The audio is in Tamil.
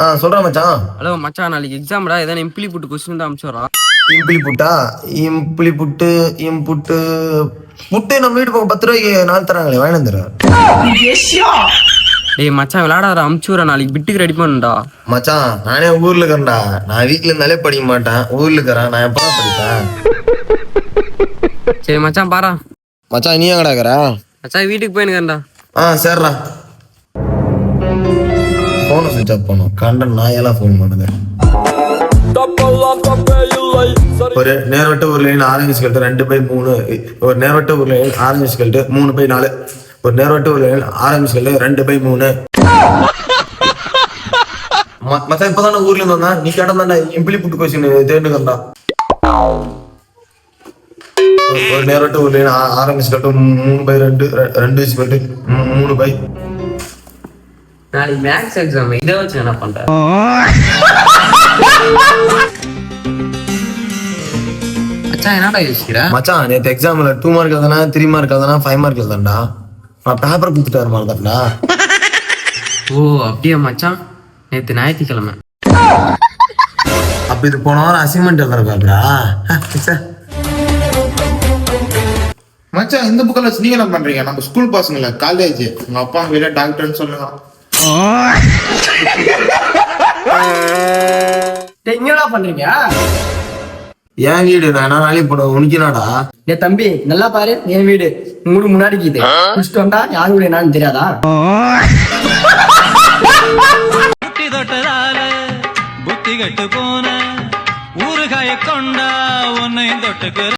ஆ சொல்றேன் மச்சான். ஹலோ மச்சான் நாளைக்கு எக்ஸாம்டா ஏதாவது இம்பிளி புட்டு கொஸ்டின் தான் அனுப்பிச்சுடா இம்பிளி புட்டா? இம்பிளி புட்டு இம்புட்டு புட்டு. நம்ம வீட்டு பக்கம் பத்து ரூபாய்க்கு நாள் தராங்களே வாங்கி வந்துடுறேன் டேய் மச்சான் விளையாடாத அமுச்சுடுறா நாளைக்கு பிட்டுக்கு ரெடி பண்ணுடா மச்சான் நானே ஊர்ல இருக்கேன்டா. நான் வீட்ல இருந்தாலே படிக்க மாட்டேன். ஊர்ல இருக்கிறேன் நான் எப்பதான் படிப்பேன்? சரி மச்சான் பாரா. மச்சான் நீ எங்கடா இருக்கிற? மச்சான் வீட்டுக்கு போயினுக்கேன்டா ஆ சரிடா ஃபோனை சுவிச் ஆஃப் பண்ணும் கண்ட நாயெல்லாம் ஃபோன் பண்ணுது ஒரு நேர்வட்ட ஒரு லைன் ஆரஞ்சு ஸ்கெல்ட்டு ரெண்டு பை மூணு. ஒரு நேர்வட்ட ஒரு லைன் ஆரஞ்சு ஸ்கெல்ட்டு மூணு பை நாலு. ஒரு நேர்வட்ட ஒரு லைன் ஆரஞ்சு ஸ்கெல்ட் ரெண்டு பை மூணு. ம- மச்சான் இப்பதானே ஊர்ல இருந்து வந்தேன்? நீ கேட்டதாண்டா இம்பிளி புட்டு கொஸ்டின் கண்டா ஒரு நேரட்டு ஒரு லைன் ஆரஞ்சு ஸ்கெல்ட் மூணு பை ரெண்டு ரெண்டு ஸ்கெல்ட் மூணு பை நாளைக்கு மேக்ஸ் எக்ஸாம் இதை வச்சு என்ன பண்ற? மச்சான் என்னடா யோசிக்கிற மச்சான் நேற்று எக்ஸாம்ல டூ மார்க் எழுதுனா த்ரீ மார்க் எழுதுனா ஃபைவ் மார்க் எழுதாண்டா நான் பேப்பர் கொடுத்துட்டாரு மாதிரிதான்டா. ஓ அப்படியா மச்சான்? நேத்து ஞாயிற்றுக்கிழமை. அப்ப இது போன வாரம் அசைன்மெண்ட் எழுதுறா மச்சான் இந்த புக்கில் நீங்க என்ன பண்றீங்க? நம்ம ஸ்கூல் பசங்கள காலேஜ் உங்க அப்பா வீட டாக்டர்னு சொல்லுங்க. என்னடா பண்றீங்க? என் வீடு? நான் என்ன வேலைக்கு போடுவேன் உனக்கு என்னடா டே தம்பி நல்லா பாரு என் வீடு. உங்களுக்கு முன்னாடி இது குடிச்சிட்டு வந்தா யார் வீடு என்னன்னு தெரியாதா? புட்டி தொட்டதால புத்தி கெட்டு போன ஊறுகாய கொண்டா உன்னை தொட்டுக்கு